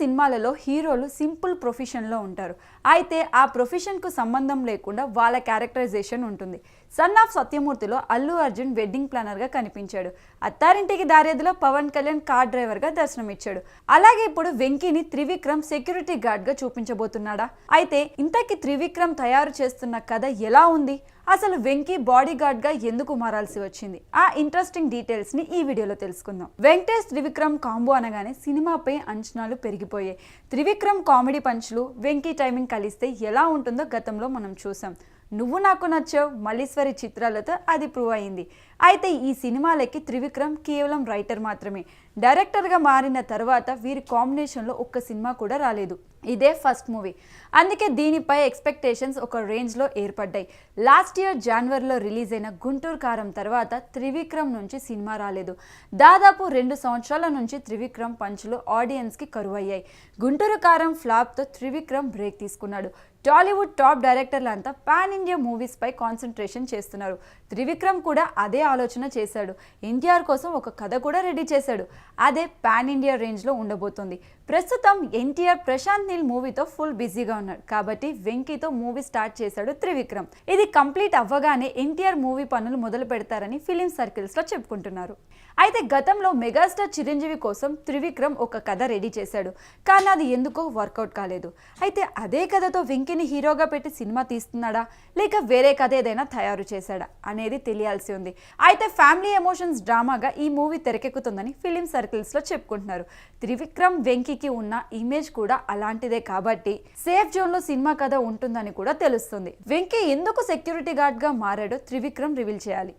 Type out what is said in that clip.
సినిమాలలో హీరోలు సింపుల్ ప్రొఫెషన్లో ఉంటారు. అయితే ఆ ప్రొఫెషన్కు సంబంధం లేకుండా వాళ్ళ క్యారెక్టరైజేషన్ ఉంటుంది. సన్ ఆఫ్ సత్యమూర్తిలో అల్లు అర్జున్ వెడ్డింగ్ ప్లానర్గా కనిపించాడు. అత్తారింటికి దారేదిలో పవన్ కళ్యాణ్ కార్ డ్రైవర్గా దర్శనమిచ్చాడు. అలాగే ఇప్పుడు వెంకీని త్రివిక్రమ్ సెక్యూరిటీ గార్డ్గా చూపించబోతున్నాడా? అయితే ఇంతకీ త్రివిక్రమ్ తయారు చేస్తున్న కథ ఎలా ఉంది? అసలు వెంకీ బాడీ గార్డ్గా ఎందుకు మారాల్సి వచ్చింది? ఆ ఇంట్రెస్టింగ్ డీటెయిల్స్ని ఈ వీడియోలో తెలుసుకుందాం. వెంకటేష్ త్రివిక్రమ్ కాంబో అనగానే సినిమాపై అంచనాలు పెరిగిపోయాయి. త్రివిక్రమ్ కామెడీ పంచ్లు వెంకీ టైమింగ్ కలిస్తే ఎలా ఉంటుందో గతంలో మనం చూసాం. నువ్వు నాకు నచ్చావు మల్లీశ్వరి చిత్రాలతో అది ప్రూవ్ అయింది. అయితే ఈ సినిమాలకి త్రివిక్రమ్ కేవలం రైటర్ మాత్రమే. డైరెక్టర్గా మారిన తర్వాత వీరి కాంబినేషన్లో ఒక్క సినిమా కూడా రాలేదు. ఇదే ఫస్ట్ మూవీ అందుకే దీనిపై ఎక్స్పెక్టేషన్స్ ఒక రేంజ్లో ఏర్పడ్డాయి. లాస్ట్ ఇయర్ జనవరిలో రిలీజ్ అయిన గుంటూరు కారం తర్వాత త్రివిక్రమ్ నుంచి సినిమా రాలేదు. దాదాపు రెండు సంవత్సరాల నుంచి త్రివిక్రమ్ పంచులు ఆడియన్స్కి కరువయ్యాయి. గుంటూరు కారం ఫ్లాప్తో త్రివిక్రమ్ బ్రేక్ తీసుకున్నాడు. టాలీవుడ్ టాప్ డైరెక్టర్లంతా పాన్ ఇండియా మూవీస్పై కాన్సన్ట్రేషన్ చేస్తున్నారు. త్రివిక్రమ్ కూడా అదే ఆలోచన చేశాడు. ఎన్టీఆర్ కోసం ఒక కథ కూడా రెడీ చేశాడు. అదే పాన్ ఇండియా రేంజ్లో ఉండబోతుంది. ప్రస్తుతం ఎన్టీఆర్ ప్రశాంత్ నీల్ మూవీతో ఫుల్ బిజీగా ఉన్నాడు. కాబట్టి వెంకీతో మూవీ స్టార్ట్ చేశాడు త్రివిక్రమ్. ఇది కంప్లీట్ అవ్వగానే ఎన్టీఆర్ మూవీ పనులు మొదలు పెడతారని ఫిలిం సర్కిల్స్లో చెప్పుకుంటున్నారు. అయితే గతంలో మెగాస్టార్ చిరంజీవి కోసం త్రివిక్రమ్ ఒక కథ రెడీ చేశాడు. కానీ అది ఎందుకో వర్కౌట్ కాలేదు. అయితే అదే కథతో వెంకీని హీరోగా పెట్టి సినిమా తీస్తున్నాడా? లేక వేరే కథ ఏదైనా తయారు చేశాడా అనేది తెలియాల్సి ఉంది. అయితే ఫ్యామిలీ ఎమోషన్స్ డ్రామాగా ఈ మూవీ తెరకెక్కుతుందని ఫిలిం సర్కిల్స్లో చెప్పుకుంటున్నారు. త్రివిక్రమ్ వెంకీకి ఉన్న ఇమేజ్ కూడా అలాంటిదే కాబట్టి సేఫ్ జోన్లో సినిమా కథ ఉంటుందని కూడా తెలుస్తుంది. వెంకీ ఎందుకు సెక్యూరిటీ గార్డ్గా మారాడో త్రివిక్రమ్ రివీల్ చేయాలి.